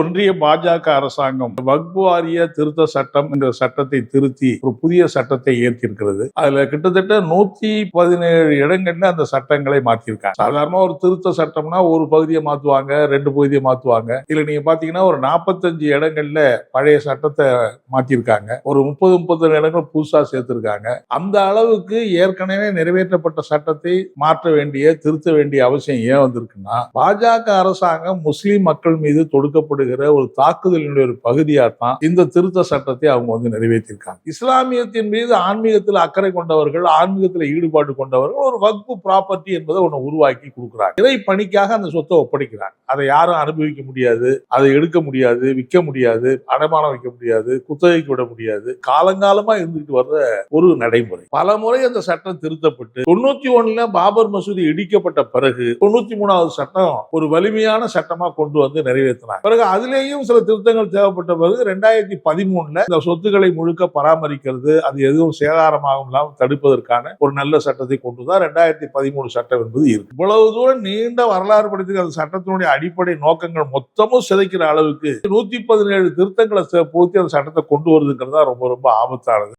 ஒன்றிய பாஜக அரசாங்கம் வக்பு வாரிய திருத்த சட்டம் என்ற சட்டத்தை திருத்தி ஒரு புதிய சட்டத்தை ஏற்றிருக்கிறது அதுல கிட்டத்தட்ட நூத்தி பதினேழு இடங்கள்ல அந்த சட்டங்களை மாத்திருக்காங்க. சாதாரண ஒரு திருத்த சட்டம்னா ஒரு பகுதியை மாத்துவாங்க ரெண்டு பகுதியை மாத்துவாங்க. இதுல நீங்க பாத்தீங்கன்னா ஒரு நாற்பத்தஞ்சு இடங்கள்ல பழைய சட்டத்தை மாத்திருக்காங்க. ஒரு முப்பது முப்பது இடங்கள் புதுசா சேர்த்திருக்காங்க. அந்த அளவுக்கு ஏற்கனவே நிறைவேற்றப்பட்ட சட்டத்தை மாற்ற வேண்டிய திருத்த வேண்டிய அவசியம் ஏன் வந்திருக்குன்னா பாஜக அரசாங்கம் முஸ்லீம் மக்கள் மீது தொடுக்கப்படுகிற ஒரு தாக்குதலினுடைய ஒரு பகுதியாக தான் இந்த திருத்த சட்டத்தை அவங்க வந்து நிறைவேற்றியிருக்காங்க இஸ்லாமியத்தின் மீது ஆன்மீகத்தில் அக்கறை கொண்டவர்கள் ஆன்மீகத்தில் ஈடுபாடு கொண்டவர்கள் ஒரு வக்பு ப்ராப்பர்ட்டி என்பதை ஒன்று உருவாக்கி கொடுக்குறாங்க. இறை பணிக்காக அந்த சொத்தை ஒப்படைக்கிறாங்க. அதை யாரும் அனுபவிக்க முடியாது அதை எடுக்க முடியாது விற்க முடியாது அடமானம் வைக்க முடியாது குத்தகைக்கு விட முடியாது. காலங்காலமா இருந்துட்டு வர்ற ஒரு நடைமுறை. பல முறை அந்த சட்டம் திருத்தப்பட்டு தொண்ணூத்தி ஒண்ணுல பாபர் மசூதி இடிக்கப்பட்ட பிறகு தொண்ணூத்தி மூணாவது சட்டம் ஒரு வலிமையான சட்டமா கொண்டு வந்து நிறைவேற்றினாங்க. பிறகு அதுலேயும் சில திருத்தங்கள் தேவைப்பட்ட பிறகு ரெண்டாயிரத்தி பதிமூணுல இந்த சொத்துக்களை முழுக்க பராமரிக்கிறது அது எதுவும் சேதாரமாகும் இல்லாமல் தடுப்பதற்கான ஒரு நல்ல சட்டத்தை கொண்டு தான் ரெண்டாயிரத்தி பதிமூணு சட்டம் என்பது இருக்கு. இவ்வளவு தூரம் நீண்ட வரலாறு படுத்தி அந்த சட்டத்தினுடைய அடிப்படை நோக்கங்கள் மொத்தமும் சிதைக்கிற அளவுக்கு நூத்தி பதினேழு திருத்தங்களை போத்தி பூர்த்தி அந்த சட்டத்தை கொண்டு வருதுங்கிறது தான் ரொம்ப ரொம்ப ஆபத்தானது.